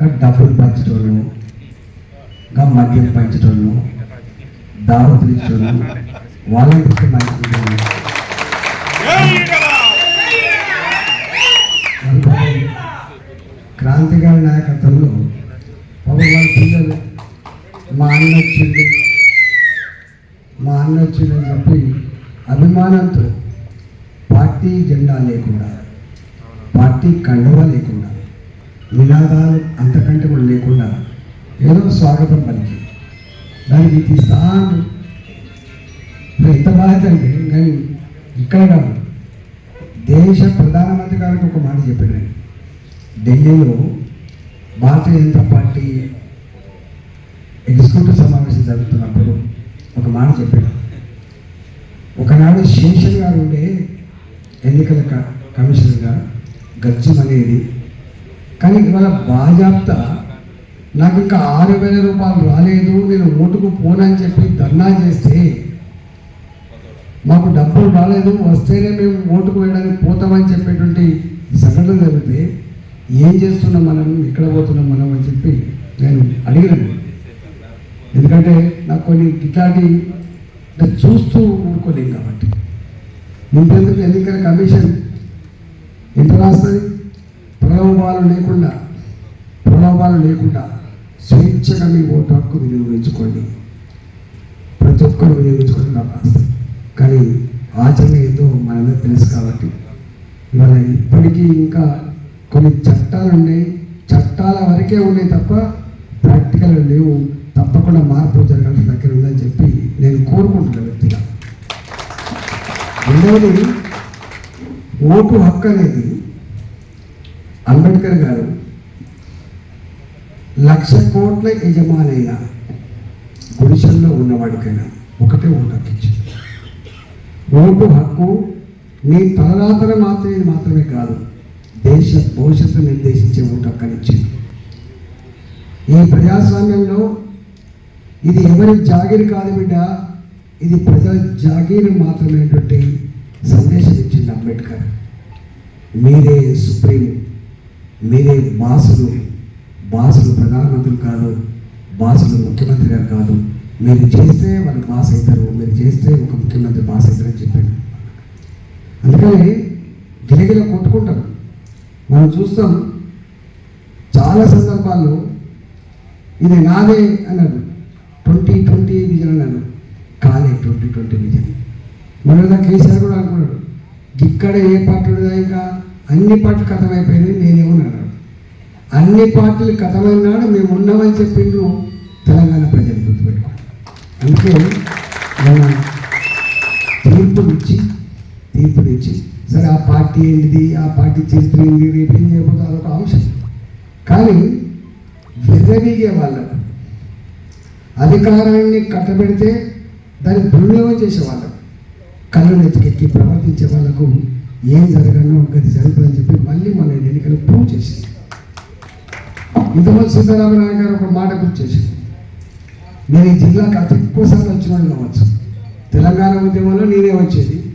కానీ డబ్బులు పంచటోళ్ళు ఇంకా మద్యం పంచటోళ్ళు దావతులు ఇచ్చోళ్ళు వాళ్ళకి మంచి నాయకత్వంలో పాపం వాళ్ళ పిల్లలు మా అన్న వచ్చింది మా అన్న వచ్చిందని చెప్పి అభిమానంతో పార్టీ జెండా లేకుండా పార్టీ కండవ లేకుండా నినాదాలు అంతకంటే కూడా లేకుండా ఏదో స్వాగతం పలికి దానికి తీస్తాను ఎంత బాధ్యత అంటే కానీ ఇక్కడ కాదు దేశ ప్రధానమంత్రి గారికి ఒక మాట చెప్పాను నేను. ఢిల్లీలో భారతీయ జనతా పార్టీ ఎగ్జిక్యూటివ్ సమావేశం జరుగుతున్నప్పుడు ఒక మాట చెప్పాడు ఒకనాడు శేషన్ గారు ఉండే ఎన్నికల కమిషనర్గా గజ్జం అనేది కానీ ఇవాళ బాజాప్త నాకు ఇంకా ఆరు వేల రూపాయలు రాలేదు నేను ఓటుకు పోనని చెప్పి ధర్నా చేస్తే మాకు డబ్బులు రాలేదు వస్తేనే మేము ఓటుకు వేయడానికి పోతామని చెప్పేటువంటి సంఘటన జరిగితే ఏం చేస్తున్నాం మనం? ఎక్కడ పోతున్నాం మనం అని చెప్పి నేను అడిగినాను. ఎందుకంటే నాకు కొన్ని ఇట్లాంటి అంటే చూస్తూ ఊరుకోలేం కాబట్టి. ఇంతెందుకు ఎన్నికల కమిషన్ ఎంత రాస్తుంది? ప్రలోభాలు లేకుండా ప్రలోభాలు లేకుండా స్వేచ్ఛగా మీ ఓటు హక్కు వినియోగించుకోండి. ప్రతి ఒక్కరు వినియోగించుకోండి నాకు కానీ ఆచరణ ఏదో మనందరూ తెలుసు కాబట్టి. ఇవాళ ఇప్పటికీ ఇంకా కొన్ని చట్టాలు ఉన్నాయి. చట్టాల వరకే ఉన్నాయి తప్ప ప్రాక్టికల్ లేవు. తప్పకుండా మార్పు జరగాల్సిన దగ్గర ఉందని చెప్పి నేను కోరుకుంటున్నాను వ్యక్తిగా. రెండవది ఓటు హక్కు అనేది అంబేద్కర్ గారు లక్ష కోట్ల యజమానైన గుడిసెల్లో ఉన్నవాడికైనా ఒకటే ఓటు హక్కు ఓటు హక్కు మీ తలరాతన మాత్రమే మాత్రమే కాదు దేశ భవిష్యత్తు నిర్దేశించే ఓటు హక్కు ఇచ్చింది. ఈ ప్రజాస్వామ్యంలో ఇది ఎవరి జాగిరి కాదు బిడ్డ ఇది ప్రజల జాగీరు మాత్రమేటువంటి సందేశం ఇచ్చింది అంబేద్కర్. మీరే సుప్రీం మీరే బాసులు. బాసులు ప్రధానమంత్రులు కాదు బాసులు ముఖ్యమంత్రి గారు కాదు. మీరు చేస్తే వాళ్ళు బాస్ అవుతారు మీరు చేస్తే ఒక ముఖ్యమంత్రి బాస్ అవుతారని చెప్పాడు. అందుకని గిలగిల కొట్టుకుంటారు. మనం చూస్తాం చాలా సందర్భాల్లో ఇది నాదే అన్నాడు. ట్వంటీ ట్వంటీ విజన్ అన్నాడు. కాలే ట్వంటీ ట్వంటీ విజన్. మన కేసీఆర్ కూడా అనుకున్నాడు ఇక్కడ ఏ పార్టీ ఇంకా అన్ని పార్టీలు కథమైపోయింది నేనేమో అన్ని పార్టీలు కథమైనాడు మేము ఉన్నామని చెప్పిండ్రు తెలంగాణ ప్రజలు గుర్తుపెట్టుకోండి. అందుకే మన తీర్పునిచ్చి తీర్పునిచ్చి సరే ఆ పార్టీ ఏంటిది ఆ పార్టీ చరిత్ర ఏంటి రేపు ఏం చేయబోతుందో అదొక అంశం. కానీ వెర్రవీగే వాళ్ళకు అధికారాన్ని కట్టబెడితే దాన్ని దుర్వినియోగం చేసే వాళ్ళకు కళ్ళు నెత్తికెక్కి ప్రవర్తించే వాళ్ళకు ఏం జరగనో గది జరుగుతుందని చెప్పి మళ్ళీ మన ఎన్నికలు ప్రూవ్ చేసింది. ఇంతమంది సిద్ధరామరావు గారు ఒక మాట గుర్తు నేను ఈ జిల్లాకు అతి ఎక్కువ సార్లు వచ్చిన కావచ్చు. తెలంగాణ ఉద్యమంలో నేనే వచ్చేది.